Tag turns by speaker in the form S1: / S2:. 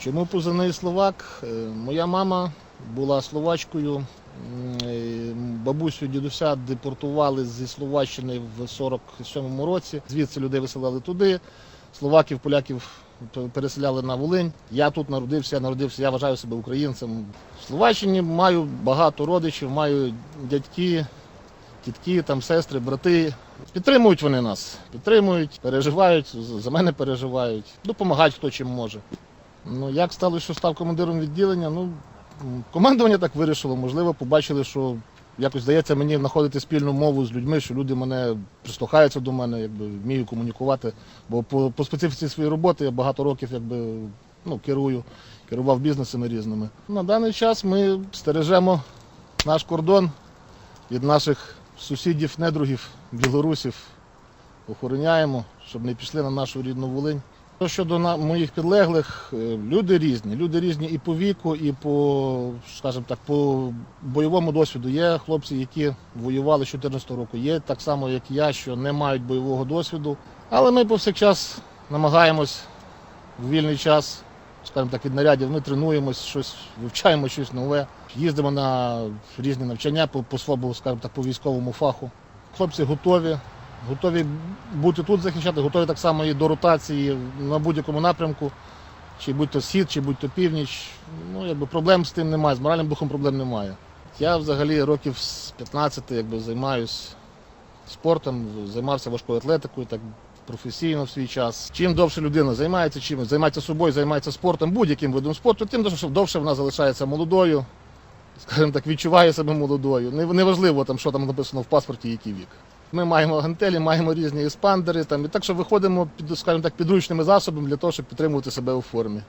S1: Чому позивний словак? Е, Моя мама була словачкою. Е, Бабусю дідуся депортували зі Словаччини в 47-му році. Звідси людей виселяли туди. Словаків, поляків переселяли на Волинь. Я тут народився, я народився, я вважаю себе українцем. В Словаччині маю багато родичів, маю дядьки, тітки, там сестри, брати. Підтримують вони нас, підтримують, переживають, за мене переживають, допомагають хто чим може. Ну, як стало, що став командиром відділення? Ну, командування так вирішило. Можливо, побачили, що якось здається мені знаходити спільну мову з людьми, що люди мене прислухаються до мене, якби вмію комунікувати. Бо по, по специфіці своєї роботи я багато років якби, ну, керую, керував бізнесами різними. На даний час ми стережемо наш кордон від наших сусідів, недругів, білорусів. Охороняємо, щоб не пішли на нашу рідну Волинь. Що Щодо моїх підлеглих, е, люди різні. Люди різні і по віку, і по, скажімо так, по бойовому досвіду. Є хлопці, які воювали з 14 року. Є так само, як я, що не мають бойового досвіду. Але ми повсякчас намагаємось в вільний час, скажімо так, від нарядів, ми тренуємось, щось вивчаємо щось нове. Їздимо на різні навчання по, по своєму, скажімо так, по військовому фаху. Хлопці готові, готові бути тут захищати, готові так само і до ротації на будь-якому напрямку, чи будь то схід, чи будь то північ. Ну, якби проблем з тим немає, з моральним духом проблем немає. Я взагалі років з 15 якби, займаюсь спортом, займався важкою атлетикою, так професійно в свій час. Чим довше людина займається чимось, займається собою, займається спортом, будь-яким видом спорту, тим довше вона залишається молодою, скажімо так, відчуває себе молодою. Неважливо, там, що там написано в паспорті, який вік. Ми маємо гантелі, маємо різні еспандери, там, і так що виходимо під, скажімо так, підручними засобами для того, щоб підтримувати себе у формі.